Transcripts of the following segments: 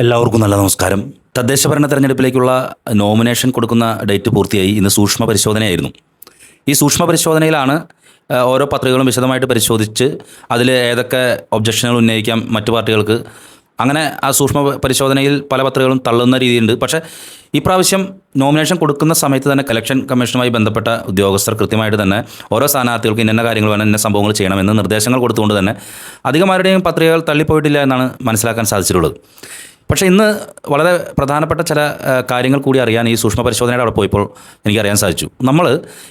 എല്ലാവർക്കും നല്ല നമസ്കാരം. തദ്ദേശ ഭരണ തെരഞ്ഞെടുപ്പിലേക്കുള്ള നോമിനേഷൻ കൊടുക്കുന്ന ഡേറ്റ് പൂർത്തിയായി. ഇന്ന് സൂക്ഷ്മ പരിശോധനയായിരുന്നു. ഈ സൂക്ഷ്മ പരിശോധനയിലാണ് ഓരോ പത്രികകളും വിശദമായിട്ട് പരിശോധിച്ച് അതിൽ ഏതൊക്കെ ഒബ്ജക്ഷനുകൾ ഉന്നയിക്കാം മറ്റു പാർട്ടികൾക്ക്. അങ്ങനെ ആ സൂക്ഷ്മ പരിശോധനയിൽ പല പത്രികകളും തള്ളുന്ന രീതിയുണ്ട്. പക്ഷേ ഇപ്രാവശ്യം നോമിനേഷൻ കൊടുക്കുന്ന സമയത്ത് തന്നെ കലക്ഷൻ കമ്മീഷനുമായി ബന്ധപ്പെട്ട ഉദ്യോഗസ്ഥർ കൃത്യമായിട്ട് തന്നെ ഓരോ സ്ഥാനാർത്ഥികൾക്ക് ഇന്ന കാര്യങ്ങൾ വേണം ഇന്ന സംഭവങ്ങൾ ചെയ്യണമെന്ന് നിർദ്ദേശങ്ങൾ കൊടുത്തുകൊണ്ട് തന്നെ അധികമാരുടെയും പത്രികകൾ തള്ളിപ്പോയിട്ടില്ല എന്നാണ് മനസ്സിലാക്കാൻ സാധിച്ചിട്ടുള്ളത്. പക്ഷേ ഇന്ന് വളരെ പ്രധാനപ്പെട്ട ചില കാര്യങ്ങൾ കൂടി അറിയാൻ ഈ സൂക്ഷ്മ പരിശോധനയുടെ അവിടെ പോയപ്പോൾ എനിക്ക് അറിയാൻ സാധിച്ചു. നമ്മൾ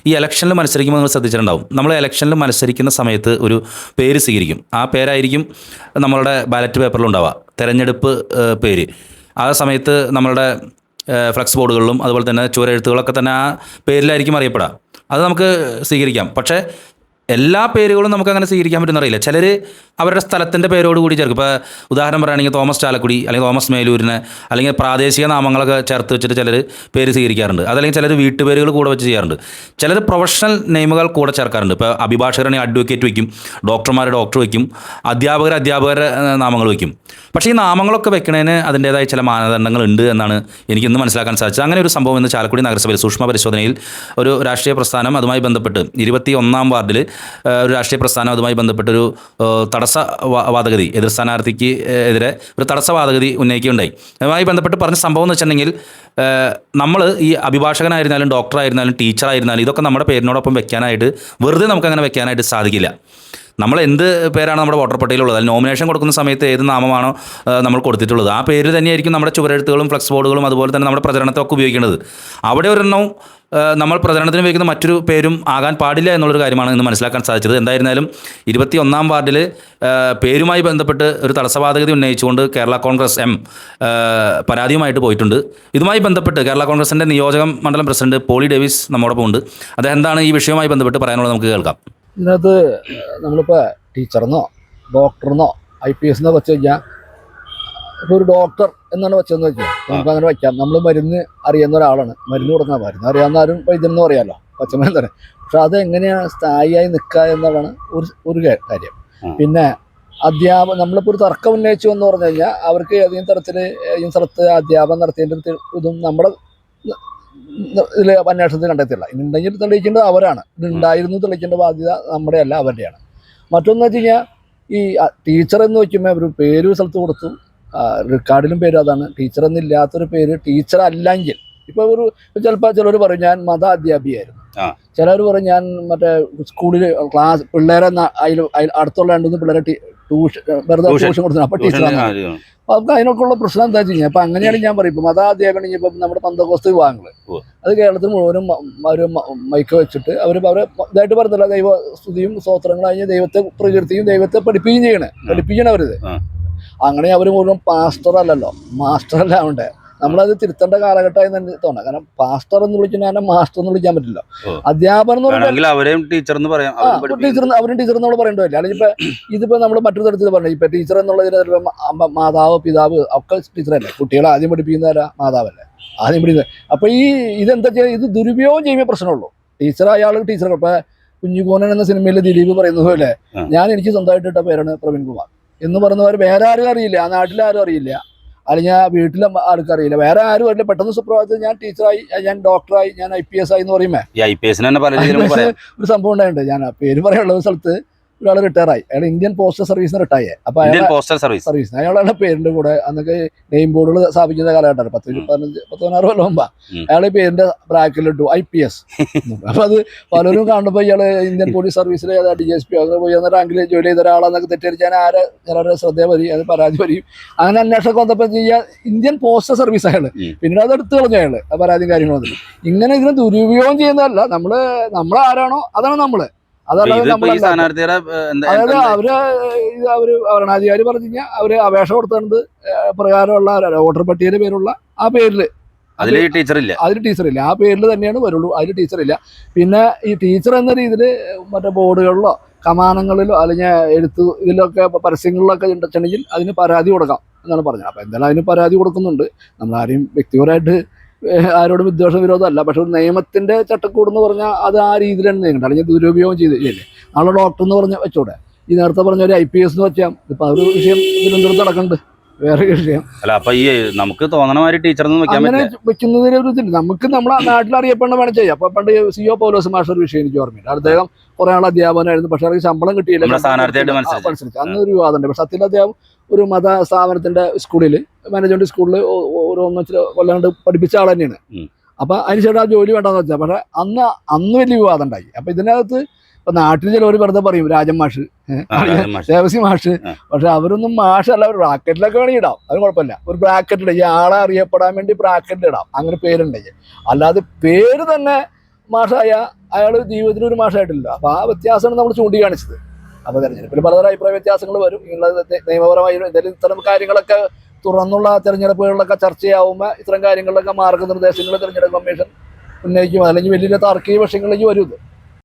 ഈ ഇലക്ഷനിൽ മത്സരിക്കുമ്പോൾ നിങ്ങൾ ശ്രദ്ധിച്ചിട്ടുണ്ടാവും. നമ്മൾ ഇലക്ഷനിൽ മത്സരിക്കുന്ന സമയത്ത് ഒരു പേര് സ്വീകരിക്കും. ആ പേരായിരിക്കും നമ്മളുടെ ബാലറ്റ് പേപ്പറിലുണ്ടാവുക തെരഞ്ഞെടുപ്പ് പേര്. ആ സമയത്ത് നമ്മളുടെ ഫ്ലക്സ് ബോർഡുകളിലും അതുപോലെ തന്നെ ചുവരെഴുത്തുകളൊക്കെ തന്നെ ആ പേരിലായിരിക്കും അറിയപ്പെടുക. അത് നമുക്ക് സ്വീകരിക്കാം. പക്ഷേ എല്ലാ പേരുകളും നമുക്ക് അങ്ങനെ സ്വീകരിക്കാൻ പറ്റുന്ന അറിയില്ല. ചിലർ അവരുടെ സ്ഥലത്തിന്റെ പേരോട് കൂടി ചേർക്കും. ഇപ്പോൾ ഉദാഹരണം പറയുകയാണെങ്കിൽ തോമസ് ചാലക്കുടി അല്ലെങ്കിൽ തോമസ് മേലൂരിനെ അല്ലെങ്കിൽ പ്രാദേശിക നാമങ്ങളൊക്കെ ചേർത്ത് വെച്ചിട്ട് ചിലർ പേര് സ്വീകരിക്കാറുണ്ട്. അതല്ലെങ്കിൽ ചിലർ വീട്ടുപേരുകൾ കൂടെ വെച്ച് ചെയ്യാറുണ്ട്. ചിലർ പ്രൊഫഷണൽ നെയിമുകൾ കൂടെ ചേർക്കാറുണ്ട്. ഇപ്പോൾ അഭിഭാഷകരാണെങ്കിൽ അഡ്വക്കേറ്റ് വയ്ക്കും ഡോക്ടർമാർ ഡോക്ടർ വയ്ക്കും അധ്യാപകർ അധ്യാപകരുടെ നാമങ്ങൾ വയ്ക്കും. പക്ഷേ ഈ നാമങ്ങളൊക്കെ വെക്കുന്നതിന് അതിന്റേതായ ചില മാനദണ്ഡങ്ങൾ ഉണ്ട് എന്നാണ് എനിക്കിന്ന് മനസ്സിലാക്കാൻ സാധിച്ചത്. അങ്ങനെ ഒരു സംഭവം ഇന്ന് ചാലക്കുടി നഗരസഭയിൽ സൂക്ഷ്മ പരിശോധനയിൽ ഒരു രാഷ്ട്രീയ പ്രസ്ഥാനം അതുമായി ബന്ധപ്പെട്ട് ഇരുപത്തി ഒന്നാം വാർഡിൽ ഒരു രാഷ്ട്രീയ പ്രസ്ഥാനം അതുമായി ബന്ധപ്പെട്ടൊരു തടസ്സ വാദഗതി എതിർ സ്ഥാനാർത്ഥിക്ക് എതിരെ ഒരു തടസ്സ വാദഗതി ഉന്നയിക്കുകയുണ്ടായി. അതുമായി ബന്ധപ്പെട്ട് പറഞ്ഞ സംഭവം എന്ന് വെച്ചിട്ടുണ്ടെങ്കിൽ നമ്മൾ ഈ അഭിഭാഷകനായിരുന്നാലും ഡോക്ടറായിരുന്നാലും ടീച്ചറായിരുന്നാലും ഇതൊക്കെ നമ്മുടെ പേരിനോടൊപ്പം വെക്കാനായിട്ട് വെറുതെ നമുക്കങ്ങനെ വെക്കാനായിട്ട് സാധിക്കില്ല. നമ്മൾ എന്ത് പേരാണ് നമ്മുടെ വോട്ടർ പട്ടികയിലുള്ളത്? അതിൽ നോമിനേഷൻ കൊടുക്കുന്ന സമയത്ത് ഏത് നാമമാണോ നമ്മൾ കൊടുത്തിട്ടുള്ളത്. ആ പേര് തന്നെയായിരിക്കും നമ്മുടെ ചുവരെഴുത്തുകളും ഫ്ലക്സ് ബോർഡുകളും അതുപോലെ തന്നെ നമ്മുടെ പ്രചരണത്തൊക്കെ ഉപയോഗിക്കേണ്ടത് അവിടെ ഒരെണ്ണവും നമ്മൾ പ്രചരണത്തിന് ഉപയോഗിക്കുന്ന മറ്റൊരു പേരും ആകാൻ പാടില്ല എന്നുള്ളൊരു കാര്യമാണ് ഇന്ന് മനസ്സിലാക്കാൻ സാധിച്ചത്. എന്തായിരുന്നാലും ഇരുപത്തി ഒന്നാം വാർഡിൽ പേരുമായി ബന്ധപ്പെട്ട് ഒരു തടസ്സവാദഗതി ഉന്നയിച്ചുകൊണ്ട് കേരള കോൺഗ്രസ് എം പരാതിയുമായിട്ട് പോയിട്ടുണ്ട്. ഇതുമായി ബന്ധപ്പെട്ട് കേരള കോൺഗ്രസിന്റെ നിയോജക മണ്ഡലം പ്രസിഡന്റ് പോളി ഡേവിസ് നമ്മോടൊപ്പം ഉണ്ട് അദ്ദേഹം എന്താണ് ഈ വിഷയവുമായി ബന്ധപ്പെട്ട് പറയാനുള്ളത് നമുക്ക് കേൾക്കാം. ഇതിനകത്ത് നമ്മളിപ്പോൾ ടീച്ചറെന്നോ ഡോക്ടറെന്നോ ഐ പി എസ് എന്നോ വെച്ച് കഴിഞ്ഞാൽ ഇപ്പോൾ ഒരു ഡോക്ടർ എന്നാണ് വെച്ചതെന്ന് വെച്ചാൽ നമുക്ക് അങ്ങനെ വയ്ക്കാം നമ്മൾ മരുന്ന് അറിയുന്ന ഒരാളാണ്. മരുന്ന് കൊടുക്കുന്ന മരുന്ന് അറിയാവുന്ന ആരും വൈദ്യനെന്ന് പറയാമല്ലോ പച്ചമരുന്ന് തന്നെ പക്ഷെ അതെങ്ങനെയാണ് സ്ഥായിയായി നിൽക്കുക എന്നുള്ളതാണ് ഒരു ഒരു കാര്യം. പിന്നെ അധ്യാപനം നമ്മളിപ്പോൾ ഒരു തർക്കം ഉന്നയിച്ചു എന്ന് പറഞ്ഞു കഴിഞ്ഞാൽ അവർക്ക് ഏതെങ്കിലും തരത്തിൽ ഏതെങ്കിലും സ്ഥലത്ത് അധ്യാപനം നടത്തിയതിന്റെ ഇതും നമ്മുടെ ഇതിൽ അന്വേഷണത്തിൽ കണ്ടെത്തില്ല ഇനി ഉണ്ടെങ്കിൽ തെളിയിക്കേണ്ടത് അവരാണ്. ഇത് ഉണ്ടായിരുന്നു തെളിയിക്കേണ്ട ബാധ്യത നമ്മുടെ അല്ല അവരുടെയാണ്. മറ്റൊന്ന് വെച്ച് കഴിഞ്ഞാൽ ഈ ടീച്ചർ എന്ന് വെക്കുമ്പോൾ ഒരു പേര് സ്ഥലത്ത് കൊടുത്തു. റെക്കോർഡിലും പേര് അതാണ്. ടീച്ചർ എന്നില്ലാത്തൊരു പേര് ടീച്ചർ അല്ലെങ്കിൽ. ഇപ്പോൾ ഒരു ചിലപ്പോൾ ചിലർ പറയും ഞാൻ മത അധ്യാപികയായിരുന്നു. ചിലർ പറയും ഞാൻ മറ്റേ സ്കൂളിൽ ക്ലാസ് പിള്ളേരെ അതിൽ അടുത്തുള്ള രണ്ടു മൂന്ന് പിള്ളേരെ ട്യൂഷൻ വെറുതെ ട്യൂഷൻ. കൊടുത്തു അപ്പോൾ ടീച്ചറാണ്. അപ്പൊ നമുക്ക് അതിനൊക്കെയുള്ള പ്രശ്നം എന്താ വെച്ച് കഴിഞ്ഞാൽ അപ്പൊ അങ്ങനെയാണ് ഞാൻ പറയും ഇപ്പൊ മതാധ്യാപനം ഇപ്പം നമ്മുടെ പന്തകോസ്ത് വിഭാഗങ്ങൾ അത് കേരളത്തിൽ മുഴുവനും ഒരു മൈക്ക് വെച്ചിട്ട് അവർ അവരെ ഇതായിട്ട് പറഞ്ഞില്ല ദൈവ സ്തുതിയും സ്തോത്രങ്ങളും കഴിഞ്ഞ് ദൈവത്തെ പ്രകീർത്തിയും ദൈവത്തെ പഠിപ്പിക്കുകയും ചെയ്യണേ. പഠിപ്പിക്കണം അവരിത്. അങ്ങനെ അവർ മുഴുവൻ പാസ്റ്റർ അല്ലല്ലോ. മാസ്റ്റർ അല്ല ആവണ്ടേ നമ്മളത് തിരുത്തേണ്ട കാലഘട്ടമായി തന്നെ തോന്നാം. കാരണം പാസ്റ്റർ എന്ന് വിളിക്കുന്ന മാസ്റ്റർ എന്ന് വിളിക്കാൻ പറ്റില്ല. അധ്യാപനം എന്ന് പറഞ്ഞാൽ ടീച്ചർ എന്ന് പറയാം. ടീച്ചർ അവരും ടീച്ചർ നമ്മൾ പറയേണ്ടതില്ല അല്ലെങ്കിൽ ഇപ്പൊ ഇതിപ്പോ നമ്മൾ മറ്റൊരു തരത്തിൽ പറഞ്ഞു ഇപ്പൊ ടീച്ചർ എന്നുള്ളതിന് മാതാവ് പിതാവ് ഒക്കെ ടീച്ചറല്ലേ കുട്ടികളെ ആദ്യം പഠിപ്പിക്കുന്നവരാ മാതാവല്ലേ? ആദ്യം പഠിക്കുന്നത് അപ്പൊ ഈ ഇതെന്താ ചെയ്യുക ഇത് ദുരുപയോഗം ചെയ്യുമ്പോൾ പ്രശ്നമുള്ളൂ. ടീച്ചർ അയാൾ ടീച്ചർ ഇപ്പൊ കുഞ്ഞുകോനൻ എന്ന സിനിമയിൽ ദിലീപ് പറയുന്നത് പോലെ ഞാൻ എനിക്ക് സ്വന്തമായിട്ട് ഇട്ട പേരാണ് പ്രവീൺ കുമാർ. എന്ന് പറയുന്നവർ വേറെ ആരും അറിയില്ല. ആ നാട്ടിലാരും അറിയില്ല. അല്ലെങ്കിൽ ആ വീട്ടിലെ ആൾക്കും അറിയില്ല. വേറെ ആരും അറിയില്ല. പെട്ടെന്ന് സുപ്രഭാതത്തിൽ ഞാൻ ടീച്ചറായി ഞാൻ ഡോക്ടറായി ഞാൻ ഐ പി എസ് ആയി എന്ന് പറയുമ്പോൾ ഒരു സംഭവം ഉണ്ടായിട്ടുണ്ട്. ഞാൻ പേര് പറയാനുള്ള ഒരു സ്ഥലത്ത് ഒരാൾ റിട്ടയർ ആയി അയാൾ ഇന്ത്യൻ പോസ്റ്റൽ സർവീസിന് റിട്ടയർ അപ്പൊ ഇന്ത്യൻ പോസ്റ്റൽ സർവീസ് സർവീസ് അയാളുടെ പേരിന്റെ കൂടെ അന്നൊക്കെ നെയിം ബോർഡുകൾ സ്ഥാപിക്കുന്ന കാലഘട്ടമാണ്. പത്ത്. പതിനഞ്ച് പത്തൊന്നാറ് പതിനാറ് കൊല്ലം മുമ്പാ. അയാളെ പേരിന്റെ ബ്രാക്കിലിട്ടു ഐ പി എസ് അപ്പൊ അത് പലരും കാണുമ്പോൾ ഇയാൾ ഇന്ത്യൻ പോലീസ് സർവീസിൽ ഡി എസ് പി അങ്ങനെ പോയി എന്ന റാങ്കിൽ ജോലി ചെയ്ത ഒരാളെന്നൊക്കെ തെറ്റിദ്ധരിച്ചാൽ ആരെ ചിലരുടെ ശ്രദ്ധ വരി അത് പരാതി വരും അങ്ങനെ അന്വേഷണമൊക്കെ വന്നപ്പോൾ ചെയ്യാൻ ഇന്ത്യൻ പോസ്റ്റൽ സർവീസ് അയാൾ പിന്നീട് അത് എടുത്തു കളഞ്ഞു അയാൾ. പരാതിയും കാര്യങ്ങളൊന്നും ഇങ്ങനെ ഇതിനെ ദുരുപയോഗം ചെയ്യുന്നതല്ല. നമ്മൾ ആരാണോ അതാണ് നമ്മൾ. അതായത് അവർ ഇത് അവർ ഭരണാധികാരി പറഞ്ഞു കഴിഞ്ഞാൽ അവർ അപേക്ഷ കൊടുത്തത് പ്രകാരമുള്ള വോട്ടർ പട്ടികയുടെ പേരുള്ള ആ പേരിൽ. അതിൽ ടീച്ചറില്ല? അതിൽ ടീച്ചറില്ല. ആ പേരിൽ തന്നെയാണ് വരുള്ളൂ. അതിൽ ടീച്ചറില്ല. പിന്നെ ഈ ടീച്ചർ എന്ന രീതിയിൽ മറ്റേ ബോർഡുകളിലോ കമാനങ്ങളിലോ അല്ലെങ്കിൽ എഴുത്ത് ഇതിലൊക്കെ പരസ്യങ്ങളിലൊക്കെ ഉണ്ടെങ്കിൽ അതിന് പരാതി കൊടുക്കാം എന്നാണ് പറഞ്ഞത്. അപ്പോൾ എന്തായാലും അതിന് പരാതി കൊടുക്കുന്നുണ്ട്. നമ്മളാരെയും വ്യക്തിപരമായിട്ട് ആരോടും വിദ്വേഷ വിരോധമല്ല. പക്ഷെ ഒരു നിയമത്തിന്റെ ചട്ടക്കൂട് എന്ന് പറഞ്ഞാൽ അത് ആ രീതിയിലാണ് നീങ്ങേണ്ടത്. അല്ലെങ്കിൽ ദുരുപയോഗം ചെയ്ത് ഇല്ലേ? നാളെ ഡോക്ടർ എന്ന് പറഞ്ഞ വെച്ചോടെ? ഈ നേരത്തെ പറഞ്ഞ ഒരു ഐ പി എസ് എന്ന് വെച്ചാൽ ഇപ്പം ഒരു വിഷയം തിരുവനന്തപുരത്ത് നടക്കുന്നുണ്ട്. വേറെ വിഷയം. അല്ല അപ്പൊ ഈ നമുക്ക് വെക്കാൻ അങ്ങനെ വെക്കുന്നതിന് ഒരു ഇതില്ല നമുക്ക് നമ്മളെ നാട്ടിൽ അറിയപ്പെടുന്ന വേണം ചെയ്യാം. അപ്പൊ പണ്ട് സി ഒ പൗലോസ് മാഷ ഒരു വിഷയം എനിക്ക് ഓർമ്മയില്ല. അദ്ദേഹം കുറെ ആൾ അധ്യാപകനായിരുന്നു. പക്ഷെ അവർക്ക് ശമ്പളം കിട്ടിയില്ല. സ്ഥാനാർത്ഥിയായിട്ട് അന്ന് ഒരു വിവാദമുണ്ട്. പക്ഷെ സത്യത്തിൽ അദ്ദേഹം ഒരു മത സ്ഥാപനത്തിന്റെ സ്കൂളിൽ മാനേജ്മെന്റ് സ്കൂളിൽ ഒരു ഒന്നിച്ച് കൊല്ലം കൊണ്ട് പഠിപ്പിച്ച ആൾ തന്നെയാണ്. അപ്പൊ അതിനുശേഷം ആ ജോലി വേണ്ടെന്ന് വെച്ചാൽ പക്ഷെ അന്ന് അന്ന് വലിയ വിവാദം ഉണ്ടായി. അപ്പൊ ഇതിനകത്ത് ഇപ്പൊ നാട്ടിൽ ചിലവർ വെറുതെ പറയും രാജൻ മാഷ്. ദേവസി മാഷ്. പക്ഷെ അവരൊന്നും മാഷല്ല ഒരു ബ്രാക്കറ്റിലൊക്കെ വേണമെങ്കിൽ ഇടാം. അത് കുഴപ്പമില്ല. ഒരു ബ്രാക്കറ്റ് ഇടാം. ഈ ആളെ അറിയപ്പെടാൻ വേണ്ടി ബ്രാക്കറ്റിൽ ഇടാം. അങ്ങനെ പേരുണ്ടെങ്കിൽ. അല്ലാതെ പേര് തന്നെ മാഷായ അയാൾ ജീവിതത്തിൽ ഒരു മാഷായിട്ടില്ല. അപ്പൊ ആ വ്യത്യാസമാണ് നമ്മൾ ചൂണ്ടിക്കാണിച്ചത്. അപ്പൊ തെരഞ്ഞെടുപ്പിൽ പലതരം അഭിപ്രായ വ്യത്യാസങ്ങൾ വരും. ഇങ്ങനെയുള്ള നെ- നിയമപരമായി എന്തെങ്കിലും ഇത്തരം കാര്യങ്ങളൊക്കെ തുറന്നുള്ള തെരഞ്ഞെടുപ്പുകളിലൊക്കെ ചർച്ചയാവുമ്പോൾ ഇത്തരം കാര്യങ്ങളിലൊക്കെ മാർഗനിർദ്ദേശങ്ങൾ തെരഞ്ഞെടുപ്പ് കമ്മീഷൻ ഉന്നയിക്കും. അല്ലെങ്കിൽ വലിയ താർക്കിക വിഷയങ്ങളിലേക്ക് വരും